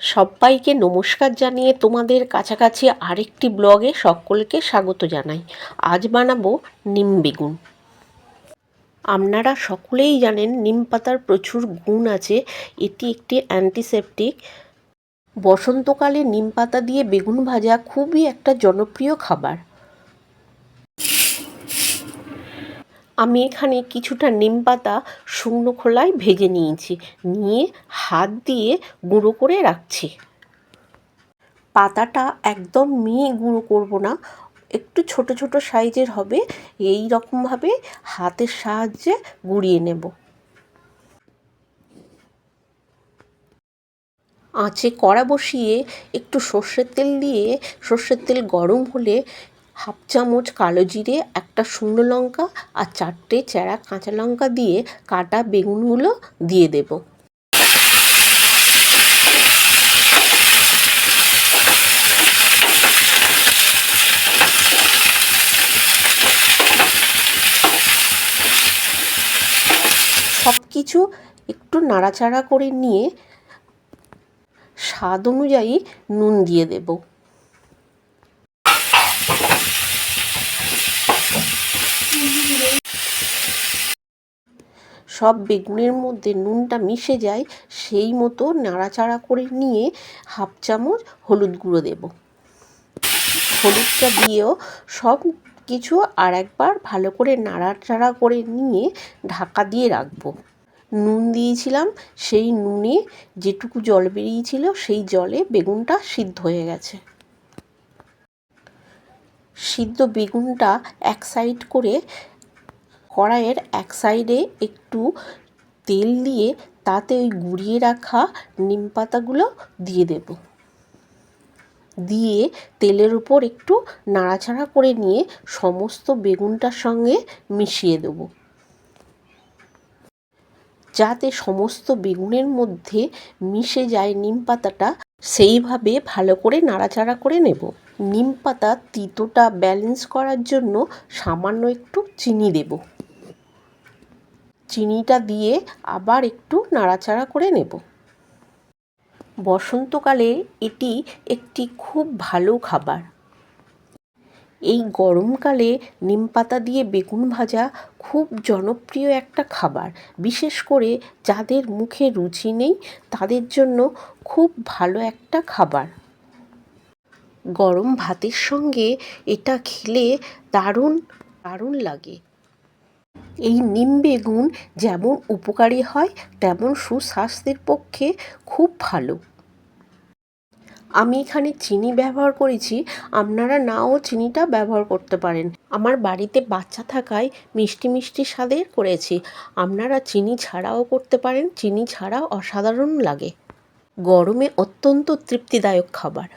সবাইকে নমস্কার জানিয়ে তোমাদের কাছাকাছি আরেকটি ব্লগে সকলকে স্বাগত জানাই। আজ বানাবো নিম বেগুন। আপনারা সকলেই জানেন নিম পাতার প্রচুর গুণ আছে। এটি একটি অ্যান্টিসেপটিক বসন্তকালে নিম পাতা দিয়ে বেগুন ভাজা খুবই একটা জনপ্রিয় খাবার। আমি এখানে কিছুটা নিম পাতা শুকনো খোলায় ভেজে নিয়েছি। নিয়ে হাত দিয়ে গুঁড়ো করে রাখছি। পাতাটা একদম মিহি গুঁড়ো করব না। একটু ছোট ছোট সাইজের হবে। এই রকমভাবে হাতের সাহায্যে গুঁড়িয়ে নেব। আঁচে কড়া বসিয়ে একটু সর্ষের তেল দিয়ে, সর্ষের তেল গরম হলে হাফ চামচ কালো জিরে, একটা শুকনো লঙ্কা আর চারটে চেরা কাঁচা লঙ্কা দিয়ে কাটা বেগুনগুলো দিয়ে দেব। সব কিছু একটু নাড়াচাড়া করে নিয়ে স্বাদ অনুযায়ী নুন দিয়ে দেবো। সব বেগুনের মধ্যে নুনটা মিশে যায়, সেই মতো নাড়াচাড়া করে নিয়ে হাফ চামচ হলুদ গুঁড়ো দেব। হলুদটা দিয়েও সব কিছু আর একবার ভালো করে নাড়াচাড়া করে নিয়ে ঢাকা দিয়ে রাখব। নুন দিয়েছিলাম, সেই নুনে যেটুকু জল বেরিয়েছিল, সেই জলে বেগুনটা সিদ্ধ হয়ে গেছে। সিদ্ধ বেগুনটা এক সাইড করে কড়াইয়ের এক সাইডে একটু তেল দিয়ে তাতে ওই গুঁড়িয়ে রাখা নিম পাতাগুলো দিয়ে দেব। দিয়ে তেলের উপর একটু নাড়াচাড়া করে নিয়ে সমস্ত বেগুনটার সঙ্গে মিশিয়ে দেব। যাতে সমস্ত বেগুনের মধ্যে মিশে যায় নিম পাতাটা, সেইভাবে ভালো করে নাড়াচাড়া করে নেব। নিম পাতা তিতোটা ব্যালেন্স করার জন্য সামান্য একটু চিনি দেব। চিনিটা দিয়ে আবার একটু নাড়াচাড়া করে নেব। বসন্তকালে এটি একটি খুব ভালো খাবার। এই গরমকালে নিম পাতা দিয়ে বেগুন ভাজা খুব জনপ্রিয় একটা খাবার, বিশেষ করে যাদের মুখে রুচি নেই তাদের জন্য খুব ভালো একটা খাবার। গরম ভাতের সঙ্গে এটা খেলে দারুণ দারুণ লাগে। এই নিম বেগুন যেমন উপকারী হয়, তেমন সুস্বাস্থ্যের পক্ষে খুব ভালো। আমি এখানে চিনি ব্যবহার করেছি, আপনারা নাও চিনিটা ব্যবহার করতে পারেন। আমার বাড়িতে বাচ্চা থাকায় মিষ্টি মিষ্টি স্বাদের করেছি। আপনারা চিনি ছাড়াও করতে পারেন, চিনি ছাড়াও অসাধারণ লাগে। গরমে অত্যন্ত তৃপ্তিদায়ক খাবার।